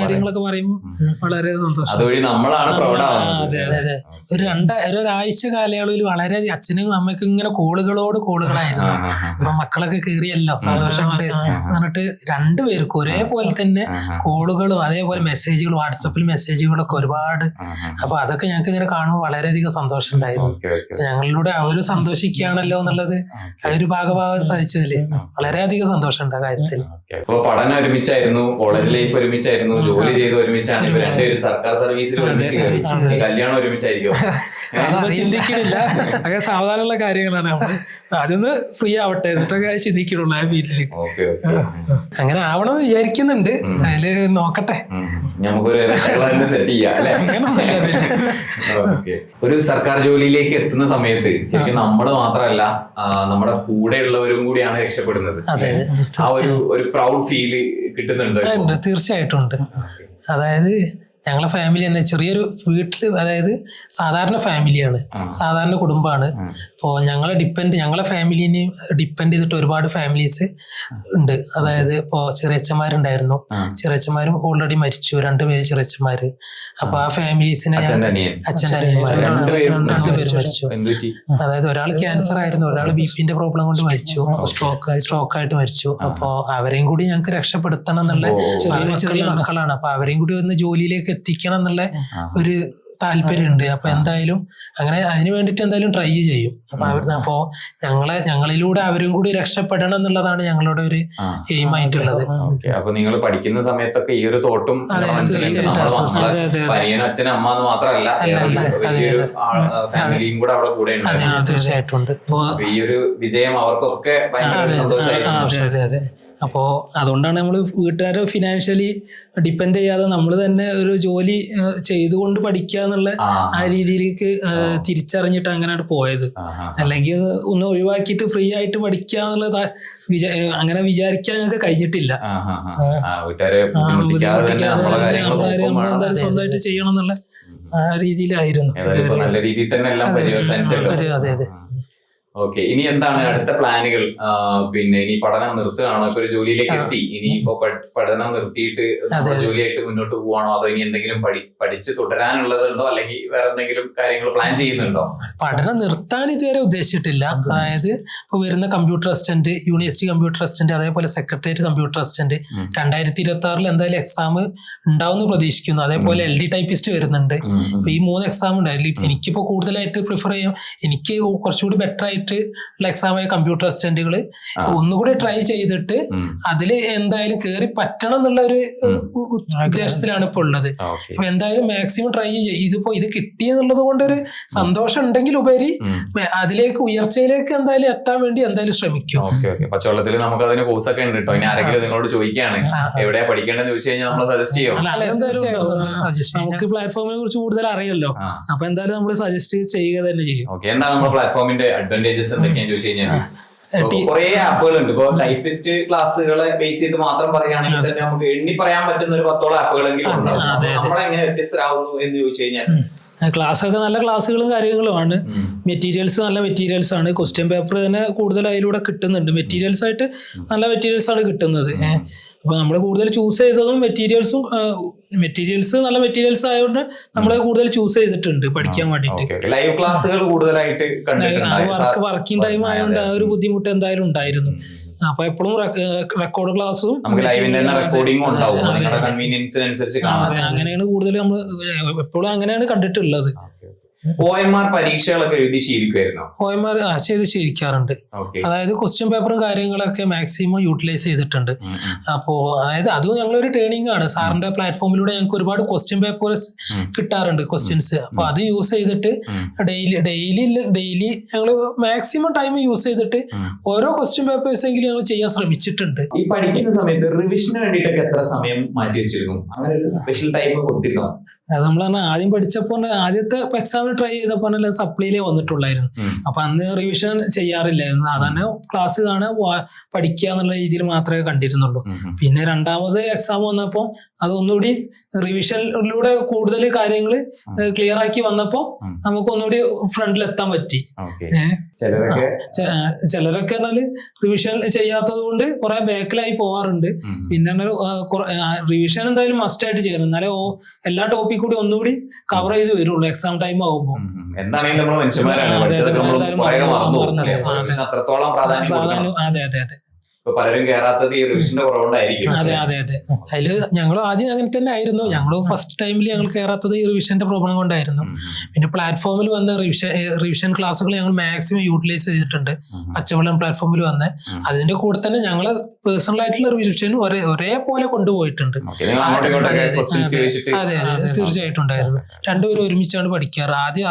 കാര്യങ്ങളൊക്കെ പറയുമ്പോൾ വളരെ സന്തോഷം അതുവഴി നമ്മളാണ് അതെ, അതെ അതെ ഒരു രണ്ട ഒരു ഒരാഴ്ച കാലയളവിൽ വളരെ അച്ഛനും അമ്മയ്ക്കും ഇങ്ങനെ കോളുകളോട് കോളുകളായിരുന്നു. അപ്പൊ മക്കളൊക്കെ കയറിയല്ലോ സന്തോഷമുണ്ട് പറഞ്ഞിട്ട് രണ്ടുപേർക്കും ഒരേപോലെ തന്നെ. കോളുകളും അതേപോലെ മെസ്സേജുകളും വാട്സപ്പിൽ മെസ്സേജുകളൊക്കെ ഒരുപാട്. അപ്പൊ അതൊക്കെ ഞങ്ങൾക്ക് ഇങ്ങനെ കാണുമ്പോൾ വളരെയധികം സന്തോഷം ഉണ്ടായിരുന്നു ഓക്കെ, ഓക്കെ. ഞങ്ങളിലൂടെ അവർ സന്തോഷിക്കുകയാണല്ലോ എന്നുള്ളത് അവർ ഒരു ഭാഗഭാഗം സാധിച്ചതിൽ വളരെയധികം സന്തോഷമുണ്ട് ആ കാര്യത്തിൽ ഓക്കെ. അപ്പൊ പഠനം ഒരുമിച്ചായിരുന്നു കോളേജ് ലൈഫ് ഒരുമിച്ചായിരുന്നു ജോലി ചെയ്ത് ഒരുമിച്ചാണ്. ഇവർ രണ്ടുപേരും സർക്കാർ സർവീസിൽ ഒരുമിച്ച് കല്യാണം ഒരുമിച്ചായിരിക്കും. അതൊന്നും ചിന്തിക്കണില്ല അങ്ങനെ സാവധാനമുള്ള കാര്യങ്ങളാണ്. നമ്മൾ ആദ്യം ഫ്രീ ആവട്ടെ. എന്നിട്ടൊക്കെ ചിന്തിക്കണുള്ളൂ ആ വീട്ടിലേക്ക് അങ്ങനെ ആവണം വിചാരിക്കുന്നുണ്ട്. അതിൽ നോക്കട്ടെ. നമുക്കൊരു സെറ്റ് ചെയ്യാം ഒരു സർക്കാർ ജോലിയിലേക്ക് എത്തുന്ന സമയത്ത് ശരിക്കും നമ്മൾ മാത്രമല്ല നമ്മുടെ കൂടെയുള്ളവരും കൂടിയാണ് രക്ഷപ്പെടുന്നത്. ആ ഒരു ഒരു പ്രൗഡ് ഫീൽ കിട്ടുന്നുണ്ട് തീർച്ചയായിട്ടും ഉണ്ട്. അതായത് ഞങ്ങളെ ഫാമിലി തന്നെ ചെറിയൊരു വീട്ടിൽ അതായത് സാധാരണ ഫാമിലിയാണ് സാധാരണ കുടുംബമാണ്. അപ്പോൾ ഞങ്ങളെ ഡിപ്പെൻഡ് ഞങ്ങളെ ഫാമിലിനെ ഡിപ്പെൻഡ് ചെയ്തിട്ട് ഒരുപാട് ഫാമിലീസ് ഉണ്ട്. അതായത് ഇപ്പോൾ ചെറിയച്ചന്മാരുണ്ടായിരുന്നു ചെറിയ ചെറിയച്ചന്മാരും ഓൾറെഡി മരിച്ചു. രണ്ടുപേര് ചെറിയച്ചന്മാര് അപ്പൊ ആ ഫാമിലീസിനെ അച്ഛന്റെ അനിയന്മാർ രണ്ടുപേര് മരിച്ചു. അതായത് ഒരാൾ ക്യാൻസർ ആയിരുന്നു. ഒരാൾ ബി പിന്റെ പ്രോബ്ലം കൊണ്ട് മരിച്ചു. സ്ട്രോക്ക് സ്ട്രോക്ക് ആയിട്ട് മരിച്ചു. അപ്പോൾ അവരെയും കൂടി ഞങ്ങൾക്ക് രക്ഷപ്പെടുത്തണം എന്നുള്ള. ചെറിയ ചെറിയ മക്കളാണ്. അപ്പൊ അവരെയും കൂടി ഒന്ന് ജോലിയിലേക്ക് എത്തിക്കണം എന്നുള്ള. ഒരു താല്പര്യമുണ്ട്. അപ്പൊ എന്തായാലും അങ്ങനെ അതിന് വേണ്ടിട്ട് എന്തായാലും ട്രൈ ചെയ്യും. അപ്പൊ അവർ അപ്പോ ഞങ്ങളെ ഞങ്ങളിലൂടെ അവരും കൂടി രക്ഷപ്പെടണം എന്നുള്ളതാണ് ഞങ്ങളുടെ ഒരു. എയിം ആയിട്ടുള്ളത് അപ്പൊ നിങ്ങൾ പഠിക്കുന്ന സമയത്തൊക്കെ ഈ ഒരു തോട്ടും അച്ഛനും അമ്മ എന്ന് മാത്രമല്ല. ഫാമിലിയും കൂടെ അവിടെ കൂടെ തീർച്ചയായിട്ടും ഈ ഒരു വിജയം അവർക്കൊക്കെ ഭയങ്കര സന്തോഷമായി ആ, അതെ അതെ അതെ അപ്പോ അതുകൊണ്ടാണ് നമ്മൾ വീട്ടുകാരെ ഫിനാൻഷ്യലി ഡിപ്പെൻഡ് ചെയ്യാതെ നമ്മൾ തന്നെ ഒരു ജോലി ചെയ്തുകൊണ്ട് പഠിക്കുക എന്നുള്ള ആ, രീതിയിലേക്ക് തിരിച്ചറിഞ്ഞിട്ട് അങ്ങനെയാണ് പോയത്. അല്ലെങ്കിൽ ഒന്ന് ഒഴിവാക്കിയിട്ട് ഫ്രീ ആയിട്ട് പഠിക്കുക എന്നുള്ള അങ്ങനെ വിചാരിക്കാൻ ഞങ്ങൾക്ക് കഴിഞ്ഞിട്ടില്ല. സ്വന്തമായിട്ട് ചെയ്യണം എന്നുള്ള ആ രീതിയിലായിരുന്നു. അതെ, അതെ. ഓക്കെ ഇനി എന്താണ് അടുത്ത പ്ലാനുകൾ? പിന്നെ ഇനി പഠനം നിർത്തുകയാണോ? ഇപ്പൊ ഒരു ജോലിയിലേക്ക് എത്തി. ഇനി ഇപ്പൊ പഠനം നിർത്തിയിട്ട് ജോലിയായിട്ട് മുന്നോട്ട് പോവാണോ? അതോ ഇനി എന്തെങ്കിലും പഠി പഠിച്ച് തുടരാനുള്ളതുണ്ടോ? അല്ലെങ്കിൽ വേറെ എന്തെങ്കിലും കാര്യങ്ങൾ പ്ലാൻ ചെയ്യുന്നുണ്ടോ? പഠനം നിർത്താൻ ഇതുവരെ ഉദ്ദേശിച്ചിട്ടില്ല. അതായത് ഇപ്പൊ വരുന്ന computer assistant university computer assistant അതേപോലെ സെക്രട്ടേറിയറ്റ് കമ്പ്യൂട്ടർ അസിസ്റ്റന്റ്. രണ്ടായിരത്തി ഇരുപത്തി ആറിൽ എന്തായാലും എക്സാം ഉണ്ടാവുമെന്ന് പ്രതീക്ഷിക്കുന്നു. അതേപോലെ എൽ ഡി ടൈപ്പിസ്റ്റ് വരുന്നുണ്ട്. ഉം. ഈ മൂന്ന് എക്സാം ഉണ്ട് അതിൽ എനിക്കിപ്പോ കൂടുതലായിട്ട് പ്രിഫർ ചെയ്യാം. എനിക്ക് കുറച്ചുകൂടി ബെറ്റർ ആയിട്ട് ഉള്ള എക്സാമായ കമ്പ്യൂട്ടർ അസിസ്റ്റന്റുകൾ ഒന്നുകൂടി ട്രൈ ചെയ്തിട്ട്. അതിൽ എന്തായാലും കയറി പറ്റണം എന്നുള്ള ഒരു ഉദ്ദേശത്തിലാണ് ഇപ്പോൾ ഉള്ളത്. അപ്പൊ എന്തായാലും മാക്സിമം ട്രൈ ചെയ്യും. ഇതിപ്പോ ഇത് കിട്ടി എന്നുള്ളത് ഒരു സന്തോഷം ഉണ്ടെങ്കിൽ ഉപരി അതിലേക്ക് ഉയർച്ചയിലേക്ക് എന്തായാലും എത്താൻ വേണ്ടി എന്തായാലും ശ്രമിക്കും. Okay okay. പച്ചവെള്ളത്തിൽ നമുക്ക് അതിന് കോഴ്സ് ഒക്കെ ഉണ്ട് കേട്ടോ ഇനി ആരെങ്കിലും നിങ്ങളോട് ചോദിക്കുകയാണ്. എവിടെയാ പഠിക്കേണ്ടത് ചോദിച്ചു കഴിഞ്ഞാൽ നമ്മൾ സജസ്റ്റ് ചെയ്യും. നമുക്ക് പ്ലാറ്റ്ഫോമിനെ കുറിച്ച് കൂടുതൽ അറിയല്ലോ. അപ്പൊ എന്തായാലും നമ്മൾ സജസ്റ്റ് ചെയ്യുക തന്നെ ചെയ്യും. ഓക്കെ എന്താണ് നമ്മുടെ പ്ലാറ്റ്ഫോമിന്റെ അഡ്വാന്റേജസ് എന്തൊക്കെയാന്ന് ചോദിച്ചു കഴിഞ്ഞാൽ കുറെ ആപ്പുകൾ ഉണ്ട് ഇപ്പൊ ടൈപ്പിസ്റ്റ് ക്ലാസ്സുകളെ ബേസ് ചെയ്ത് മാത്രം പറയുകയാണെങ്കിൽ തന്നെ നമുക്ക് എണ്ണി പറയാൻ പറ്റുന്ന ഒരു പത്തോളം ആപ്പുകളെങ്കിലും. നമ്മളെങ്ങനെ വ്യത്യസ്തരാകുന്നു എന്ന് ചോദിച്ചു കഴിഞ്ഞാൽ ക്ലാസ് ഒക്കെ നല്ല ക്ലാസ്സുകളും കാര്യങ്ങളുമാണ്. മെറ്റീരിയൽസ് നല്ല മെറ്റീരിയൽസ് ആണ്. ക്വസ്റ്റ്യൻ പേപ്പർ തന്നെ കൂടുതൽ അതിലൂടെ കിട്ടുന്നുണ്ട്. മെറ്റീരിയൽസ് ആയിട്ട് നല്ല മെറ്റീരിയൽസ് ആണ് കിട്ടുന്നത്. ഏഹ്. അപ്പൊ നമ്മൾ കൂടുതൽ ചൂസ് ചെയ്തതും മെറ്റീരിയൽസും മെറ്റീരിയൽസ് നല്ല മെറ്റീരിയൽസ് ആയതുകൊണ്ട് നമ്മൾ കൂടുതൽ ചൂസ് ചെയ്തിട്ടുണ്ട് പഠിക്കാൻ വേണ്ടിയിട്ട് ലൈവ് ക്ലാസ്സുകൾ കൂടുതലായിട്ട്. വർക്ക് വർക്കിംഗ് ടൈം ആയതുകൊണ്ട് ആ ഒരു ബുദ്ധിമുട്ട് എന്തായാലും ഉണ്ടായിരുന്നു. അപ്പൊ എപ്പോഴും റെക്കോർഡ് ക്ലാസ്സും അങ്ങനെയാണ് കൂടുതൽ നമ്മൾ എപ്പോഴും അങ്ങനെയാണ് കണ്ടിട്ടുള്ളത്. ഒ എം ആർ പരീക്ഷകളൊക്കെ എഴുതി ശീലിക്കുമായിരുന്നോ എം ആ ചെയ്ത് ശീലിക്കാറുണ്ട്. അതായത് ക്വസ്റ്റ്യൻ പേപ്പറും കാര്യങ്ങളൊക്കെ മാക്സിമം യൂട്ടിലൈസ് ചെയ്തിട്ടുണ്ട്. അപ്പോൾ അതായത് അതും ഞങ്ങളൊരു ട്രെയിനിങ് ആണ്. സാറിന്റെ പ്ലാറ്റ്ഫോമിലൂടെ ഞങ്ങൾക്ക് ഒരുപാട് ക്വസ്റ്റ്യൻ പേപ്പേഴ്സ് കിട്ടാറുണ്ട് ക്വസ്റ്റ്യൻസ് അപ്പോൾ അത് യൂസ് ചെയ്തിട്ട് ഡെയിലി ഡെയിലി ഡെയിലി ഞങ്ങൾ മാക്സിമം ടൈം യൂസ് ചെയ്തിട്ട് ഓരോ ക്വസ്റ്റ്യൻ പേപ്പേഴ്സ് എങ്കിലും ഞങ്ങൾ ചെയ്യാൻ ശ്രമിച്ചിട്ടുണ്ട്. ഈ പഠിക്കുന്ന സമയത്ത് റിവിഷന് വേണ്ടിയിട്ടൊക്കെ എത്ര സമയം മാറ്റി വെച്ചിരുന്നു? അങ്ങനെ ഒരു സ്പെഷ്യൽ ടൈം കൊടുത്തിരുന്നോ? അത് നമ്മൾ പറഞ്ഞാൽ ആദ്യം പഠിച്ചപ്പോൾ ആദ്യത്തെ എക്സാമിന് ട്രൈ ചെയ്തപ്പോൾ സപ്ലിയിലേ വന്നിട്ടുള്ളായിരുന്നു. അപ്പൊ അന്ന് റിവിഷൻ ചെയ്യാറില്ലായിരുന്നു. അതന്നെ ക്ലാസ് കാണുക പഠിക്കുക എന്നുള്ള രീതിയിൽ മാത്രമേ കണ്ടിരുന്നുള്ളൂ. പിന്നെ രണ്ടാമത് എക്സാം വന്നപ്പോൾ അത് ഒന്നുകൂടി റിവിഷനിലൂടെ കൂടുതൽ കാര്യങ്ങൾ ക്ലിയർ ആക്കി വന്നപ്പോൾ നമുക്ക് ഒന്നുകൂടി ഫ്രണ്ടിൽ എത്താൻ പറ്റി. ചിലരൊക്കെ എന്നാൽ റിവിഷൻ ചെയ്യാത്തത് കൊണ്ട് കുറെ ബാക്കിലായി പോവാറുണ്ട്. പിന്നെ റിവിഷൻ എന്തായാലും മസ്റ്റ് ആയിട്ട് ചെയ്യണം. എന്നാലേ എല്ലാ എല്ലാ ടോപ്പിക് കൂടി ഒന്നുകൂടി കവർ ചെയ്ത് വരുള്ളൂ എക്സാം ടൈം ആകുമ്പോൾ. എന്താണെങ്കിലും നമ്മൾ മനുഷ്യന്മാരാണ് അതെ, അതെ. അതെ. ഇപ്പൊ പലരും കേറാത്തത് ഈ റിവിഷന്റെ കുറവുണ്ടായിരിക്കും അതെ അതെ അതെ. അതിൽ ഞങ്ങൾ ആദ്യം അങ്ങനെ തന്നെ ആയിരുന്നു. ഞങ്ങൾ ഫസ്റ്റ് ടൈമിൽ ഞങ്ങൾ കയറാത്തത് ഈ റിവിഷന്റെ പ്രോബ്ലം കൊണ്ടായിരുന്നു. പിന്നെ പ്ലാറ്റ്ഫോമിൽ വന്ന റിവിഷൻ റിവിഷൻ ക്ലാസ്സുകൾ ഞങ്ങൾ മാക്സിമം യൂട്ടിലൈസ് ചെയ്തിട്ടുണ്ട്. പച്ചവെള്ളം പ്ലാറ്റ്ഫോമിൽ വന്ന്. അതിന്റെ കൂടെ തന്നെ ഞങ്ങൾ പേഴ്സണൽ ആയിട്ടുള്ള റിവിഷൻ ഒരേ ഒരേപോലെ കൊണ്ടുപോയിട്ടുണ്ട്. അതെ അതെ. തീർച്ചയായിട്ടും ഉണ്ടായിരുന്നു രണ്ടുപേരും ഒരുമിച്ചാണ് പഠിക്കാറ്. ആദ്യം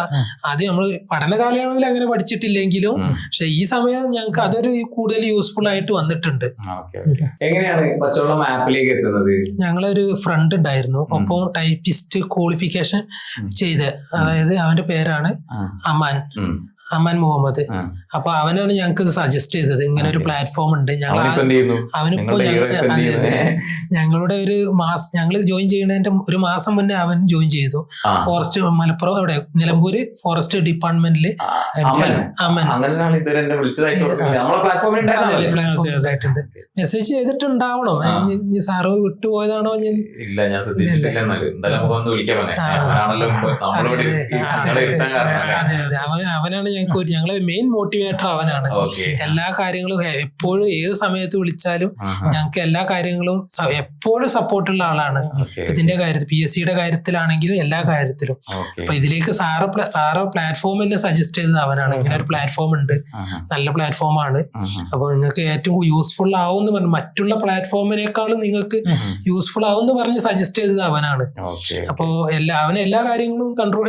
ആദ്യം നമ്മൾ പഠന കാലയളവിൽ അങ്ങനെ പഠിച്ചിട്ടില്ലെങ്കിലും പക്ഷെ ഈ സമയം ഞങ്ങൾക്ക് അതൊരു കൂടുതൽ യൂസ്ഫുൾ ആയിട്ട് വന്നിട്ടുണ്ട്. ഓക്കെ. എങ്ങനെയാണ് പച്ചവെള്ളം ആപ്പിലേക്ക് എത്തുന്നത്? ഞങ്ങളൊരു ഫ്രണ്ട് ഉണ്ടായിരുന്നു. ഒപ്പം ടൈപ്പിസ്റ്റ് ക്വാളിഫിക്കേഷൻ. ചെയ്ത് അതായത് അവന്റെ പേരാണ് അമാൻ. അമാൻ മുഹമ്മദ്. അപ്പൊ അവനാണ് ഞങ്ങൾക്ക് സജസ്റ്റ് ചെയ്തത്. ഇങ്ങനെ ഒരു പ്ലാറ്റ്ഫോം ഉണ്ട്. ഞങ്ങൾ അവനിപ്പോ? ഞങ്ങളുടെ ഒരു മാസം ഞങ്ങൾ ജോയിൻ ചെയ്യുന്നതിന്റെ ഒരു മാസം മുന്നേ അവൻ ജോയിൻ ചെയ്തു. ഫോറസ്റ്റ് മലപ്പുറം അവിടെ നിലമ്പൂര് ഫോറസ്റ്റ് ഡിപ്പാർട്ട്മെന്റിൽ അമൻ. അമൻ. ആയിട്ടുണ്ട്. മെസ്സേജ് ചെയ്തിട്ടുണ്ടാവണം. ഇനി- സാറ് വിട്ടുപോയതാണോ ഞാൻ ഇല്ല ഞാൻ അവനാണ് ഞങ്ങൾക്ക് ഞങ്ങളെ മെയിൻ മോട്ടിവേറ്റർ അവനാണ്. എല്ലാ കാര്യങ്ങളും എപ്പോഴും ഏത് സമയത്ത് വിളിച്ചാലും ഞങ്ങൾക്ക് എല്ലാ കാര്യങ്ങളും എപ്പോഴും സപ്പോർട്ടുള്ള ആളാണ്. ഇതിന്റെ കാര്യത്തിൽ പി എസ് സിയുടെ കാര്യത്തിലാണെങ്കിലും എല്ലാ കാര്യത്തിലും. അപ്പൊ ഇതിലേക്ക് സാറ് സാറ് പ്ലാറ്റ്ഫോം തന്നെ സജസ്റ്റ് ചെയ്തത് അവനാണ്. ഇങ്ങനെ ഒരു പ്ലാറ്റ്ഫോം ഉണ്ട്. നല്ല പ്ലാറ്റ്ഫോം ആണ്. അപ്പൊ നിങ്ങൾക്ക് ഏറ്റവും യൂസ്ഫുൾ ആവും എന്ന് പറഞ്ഞു. മറ്റുള്ള പ്ലാറ്റ്ഫോമിനേക്കാളും നിങ്ങൾക്ക് യൂസ്ഫുൾ ആവും എന്ന് പറഞ്ഞ് സജസ്റ്റ് ചെയ്തത് അവനാണ്. അപ്പോ എല്ലാ അവന് എല്ലാ കാര്യങ്ങളും കൺട്രോൾ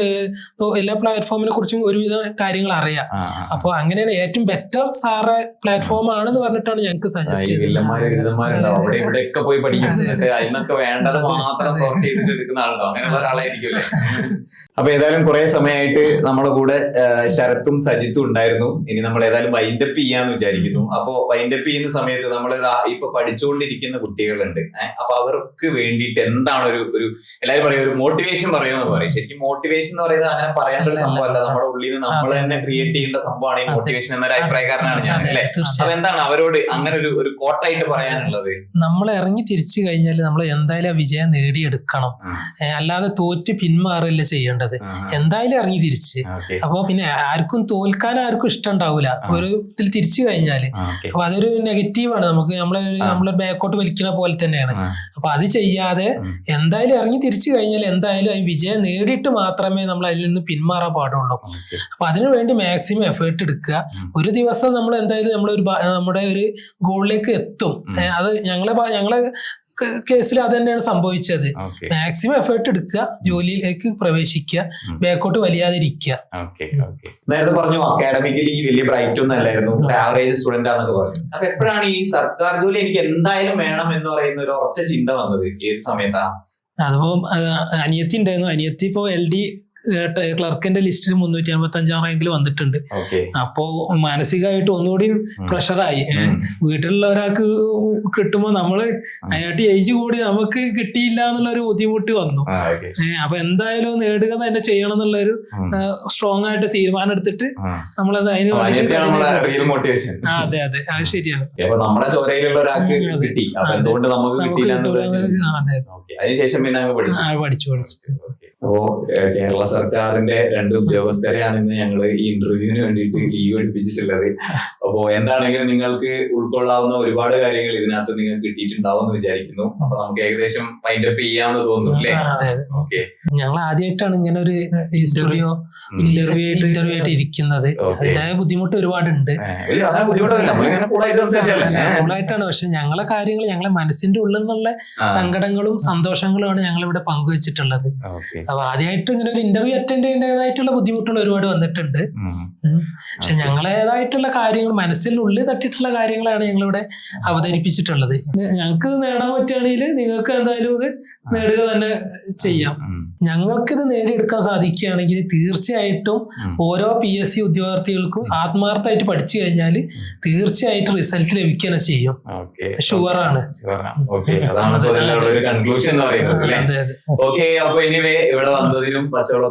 എല്ലാ പ്ലാറ്റ്ഫോമിനെ കുറിച്ചും ഒരുവിധ കാര്യങ്ങൾ അറിയാം. ആ, ആ. അപ്പൊ അങ്ങനെയാണ് ഏറ്റവും ബെറ്റർ സാറെ പ്ലാറ്റ്ഫോം ആണെന്ന് പറഞ്ഞിട്ടാണ് ഞങ്ങൾക്ക് സജസ്റ്റ് ചെയ്തത്. വേണ്ടത് മാത്രം. സോർട്ട് ചെയ്തിട്ട് എടുക്കുന്ന ആളുണ്ടോ അങ്ങനെയുള്ള ഒരാളായിരിക്കും അപ്പൊ ഏതായാലും കുറെ സമയമായിട്ട് നമ്മുടെ കൂടെ ശരത്തും സജിത്തും ഉണ്ടായിരുന്നു. ഇനി നമ്മൾ ഏതായാലും വൈൻഡപ്പ് ചെയ്യാന്ന് വിചാരിക്കുന്നു. അപ്പോ വൈൻഡപ്പ് ചെയ്യുന്ന സമയത്ത് നമ്മൾ ഇപ്പൊ പഠിച്ചുകൊണ്ടിരിക്കുന്ന കുട്ടികളുണ്ട്. അപ്പൊ അവർക്ക് വേണ്ടിയിട്ട് എന്താണ് ഒരു ഒരു എല്ലാവരും പറയും ഒരു മോട്ടിവേഷൻ പറയുമെന്ന് പറയും. ശരിക്കും മോട്ടിവേഷൻ എന്ന് പറയുന്നത് അങ്ങനെ പറയാനുള്ള. സംഭവമല്ല. നമ്മുടെ ഉള്ളിൽ നിന്ന് നമ്മൾ തന്നെ ക്രിയേറ്റ് ചെയ്യേണ്ട സംഭവമാണ് ഈ മോട്ടിവേഷൻ എന്നൊരു അഭിപ്രായക്കാരനാണ് ഞാൻ അല്ലേ? അപ്പൊ എന്താണ് അവരോട് അങ്ങനെ ഒരു ഒരു കോട്ടായിട്ട് പറയാനുള്ളത്? നമ്മൾ ഇറങ്ങി തിരിച്ചു കഴിഞ്ഞാൽ നമ്മൾ എന്തായാലും വിജയം നേടിയെടുക്കണം. അല്ലാതെ തോറ്റ് പിന്മാറില്ല ചെയ്യേണ്ടത്. വേണ്ടത് എന്തായാലും ഇറങ്ങി തിരിച്ച്. അപ്പൊ പിന്നെ ആർക്കും തോൽക്കാൻ ആർക്കും ഇഷ്ടം ഉണ്ടാവില്ല ഒരു ഇതിൽ തിരിച്ചു കഴിഞ്ഞാൽ. ഓക്കെ. അപ്പൊ അതൊരു നെഗറ്റീവാണ്. നമുക്ക് നമ്മളെ നമ്മളെ ബാക്കോട്ട് വലിക്കുന്ന പോലെ തന്നെയാണ്. അപ്പൊ അത് ചെയ്യാതെ എന്തായാലും ഇറങ്ങി തിരിച്ചു കഴിഞ്ഞാൽ എന്തായാലും അതിന് വിജയം നേടിയിട്ട് മാത്രമേ നമ്മൾ അതിൽ നിന്ന് പിന്മാറാൻ പാടുള്ളൂ. അപ്പൊ അതിനുവേണ്ടി മാക്സിമം എഫേർട്ട് എടുക്കുക. ഒരു ദിവസം നമ്മൾ എന്തായാലും നമ്മൾ ഒരു നമ്മുടെ ഒരു ഗോളിലേക്ക് എത്തും. അത് ഞങ്ങളെ ഞങ്ങളെ കേസിൽ അത് തന്നെയാണ് സംഭവിച്ചത്. മാക്സിമം എഫേർട്ട് എടുക്കുക ജോലിയിലേക്ക് പ്രവേശിക്കുക. ബാക്കോട്ട് വലിയാതിരിക്കുക. ഓക്കെ ഓക്കെ നേരത്തെ പറഞ്ഞു അക്കാഡമിക്കലി വലിയ ബ്രൈറ്റ് ഒന്നും അല്ലായിരുന്നു. ആവറേജ് സ്റ്റുഡന്റ് ആണെന്നൊക്കെ പറഞ്ഞു. അപ്പൊ എപ്പോഴാണ് ഈ സർക്കാർ ജോലി എനിക്ക് എന്തായാലും വേണം എന്ന് പറയുന്ന ഒരു ഉറച്ച ചിന്ത വന്നത്? ഏത് സമയത്താ? അതിപ്പോ അനിയത്തി ഉണ്ടായിരുന്നു അനിയത്തി ഇപ്പോ എൽ ഡി ക്ലർക്കിന്റെ ലിസ്റ്റിൽ മുന്നൂറ്റി അമ്പത്തി അഞ്ചാം റാങ്കിൽ വന്നിട്ടുണ്ട്. അപ്പോ മാനസികമായിട്ട് ഒന്നുകൂടി പ്രഷറായി. വീട്ടിലുള്ള ഒരാൾക്ക് കിട്ടുമ്പോ നമ്മൾ അതിനായിട്ട് ഏജ് കൂടി നമുക്ക് കിട്ടിയില്ല എന്നുള്ള ഒരു ബുദ്ധിമുട്ട് വന്നു. അപ്പൊ എന്തായാലും നേടുക തന്നെ ചെയ്യണം എന്നുള്ളൊരു സ്ട്രോങ് ആയിട്ട് തീരുമാനം എടുത്തിട്ട് നമ്മൾ അതിന് അതെ അതെ. അത് ശരിയാണ്. നമ്മുടെ ചോരയിലുള്ള ഒരാൾക്ക്. കിട്ടി. എന്തുകൊണ്ട് നമുക്ക് കിട്ടിയില്ല അതിനുശേഷം പിന്നെ പഠിച്ചു. പഠിച്ചു. അപ്പോ കേരള സർക്കാരിന്റെ രണ്ട് ഉദ്യോഗസ്ഥരെയാണ് ഇന്ന് ഞങ്ങൾ ഈ ഇന്റർവ്യൂവിന് വേണ്ടിയിട്ട് ലീവ് എടുപ്പിച്ചിട്ടുള്ളത്. അപ്പോ എന്താണെങ്കിലും നിങ്ങൾക്ക് ഉൾക്കൊള്ളാവുന്ന ഒരുപാട് കാര്യങ്ങൾ ഇതിനകത്ത് നിങ്ങൾക്ക് കിട്ടിയിട്ടുണ്ടാവും എന്ന് വിചാരിക്കുന്നു. അപ്പൊ നമുക്ക് ഏകദേശം മൈൻഡ് അപ്പ് ചെയ്യാമെന്ന് തോന്നുന്നു അല്ലേ? ഓക്കെ ഞങ്ങൾ ആദ്യമായിട്ടാണ് ഇങ്ങനെ ഒരു ഇന്റർവ്യൂ ഇന്റർവ്യൂ ഇന്റർവ്യൂ ആയിട്ട് ഇരിക്കുന്നത്. അതിന്റേതായ ബുദ്ധിമുട്ട് ഒരുപാടുണ്ട്. കൂളായിട്ടാണ്. പക്ഷെ ഞങ്ങളെ കാര്യങ്ങൾ ഞങ്ങളെ മനസ്സിന്റെ ഉള്ളിൽ നിന്നുള്ള സങ്കടങ്ങളും സന്തോഷങ്ങളുമാണ് ഞങ്ങൾ ഇവിടെ പങ്കുവച്ചിട്ടുള്ളത്. അപ്പൊ ആദ്യമായിട്ട് ഇങ്ങനെ ഒരു ഇന്റർവ്യൂ അറ്റൻഡ് ചെയ്യേണ്ടതായിട്ടുള്ള ബുദ്ധിമുട്ടുകൾ ഒരുപാട് വന്നിട്ടുണ്ട്. പക്ഷെ ഞങ്ങളേതായിട്ടുള്ള കാര്യങ്ങൾ മനസ്സിൽ ഉള്ളി തട്ടിയിട്ടുള്ള കാര്യങ്ങളാണ് ഞങ്ങളിവിടെ അവതരിപ്പിച്ചിട്ടുള്ളത്. ഞങ്ങൾക്ക് നേടാൻ പറ്റുകയാണെങ്കിൽ നിങ്ങൾക്ക് എന്തായാലും ഇത് നേടുക തന്നെ ചെയ്യാം. ഞങ്ങൾക്കിത് നേടിയെടുക്കാൻ സാധിക്കുകയാണെങ്കിൽ തീർച്ചയായിട്ടും ഓരോ പി എസ് സി ഉദ്യോഗാർത്ഥികൾക്കും ആത്മാർത്ഥമായിട്ട് പഠിച്ചു കഴിഞ്ഞാൽ തീർച്ചയായിട്ടും റിസൾട്ട് ലഭിക്കുകയാണ് ചെയ്യും. ഷുവർ ആണ്. അതാണ് കൺക്ലൂഷൻ എന്ന് പറയുന്നത് ഓക്കെ അപ്പൊ ഇനി ഇവിടെ വന്നതിനും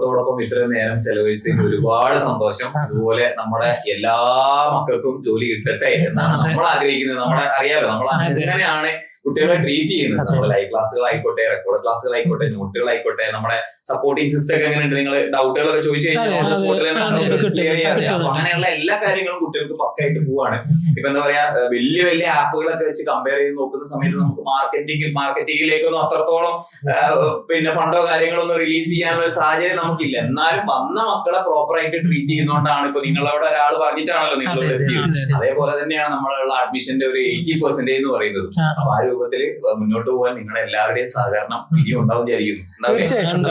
പച്ചവെള്ളത്തോടൊപ്പം ഇത്രയും നേരം ചെലവഴിച്ചതിനും ഒരുപാട് സന്തോഷം. അതുപോലെ നമ്മുടെ എല്ലാ മക്കൾക്കും ജോലി കിട്ടട്ടെ എന്നാണ് നമ്മൾ ആഗ്രഹിക്കുന്നത് നമ്മളെ അറിയാലോ നമ്മൾ അങ്ങനെയാണ് കുട്ടികളെ ട്രീറ്റ് ചെയ്യുന്നത്. നമ്മുടെ ലൈവ് ക്ലാസ്സുകളായിക്കോട്ടെ റെക്കോർഡ് ക്ലാസ്സുകളായിക്കോട്ടെ നോട്ടുകളായിക്കോട്ടെ നമ്മുടെ സപ്പോർട്ടിംഗ് സിസ്റ്റം ഒക്കെ എങ്ങനെയുണ്ട്? നിങ്ങൾ ഡൗട്ടുകളൊക്കെ ചോദിച്ചു കഴിഞ്ഞാൽ അങ്ങനെയുള്ള എല്ലാ കാര്യങ്ങളും കുട്ടികൾക്ക് പക്കായിട്ട് പോവാണ്. ഇപ്പൊ എന്താ പറയാ വലിയ വലിയ ആപ്പുകളൊക്കെ വെച്ച് കമ്പയർ ചെയ്ത് നോക്കുന്ന സമയത്ത് നമുക്ക് മാർക്കറ്റിംഗ് മാർക്കറ്റിംഗിലേക്കൊന്നും അത്രത്തോളം പിന്നെ ഫണ്ടോ കാര്യങ്ങളോ ഒന്നും റിലീസ് ചെയ്യാനുള്ള ഒരു സാഹചര്യം നമുക്കില്ല. എന്നാലും വന്ന മക്കളെ പ്രോപ്പർ ആയിട്ട് ട്രീറ്റ് ചെയ്യുന്നതുകൊണ്ടാണ് ഇപ്പൊ നിങ്ങളവിടെ ഒരാൾ പറഞ്ഞിട്ടാണല്ലോ നിങ്ങൾ. അതേപോലെ തന്നെയാണ് നമ്മളുള്ള അഡ്മിഷന്റെ ഒരു എയ്റ്റി പെർസെന്റേജ് എന്ന് പറയുന്നത്. അപ്പൊ ആ രൂപത്തിൽ മുന്നോട്ട് പോകാൻ നിങ്ങളുടെ എല്ലാവരുടെയും സഹകരണം ഇനിയും ഉണ്ടാവും വിചാരിക്കുന്നു? തീർച്ചയായിട്ടും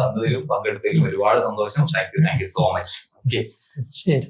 വന്നതിലും പങ്കെടുത്തതിലും ഒരുപാട് സന്തോഷം. Thank you thank you so much ശരി.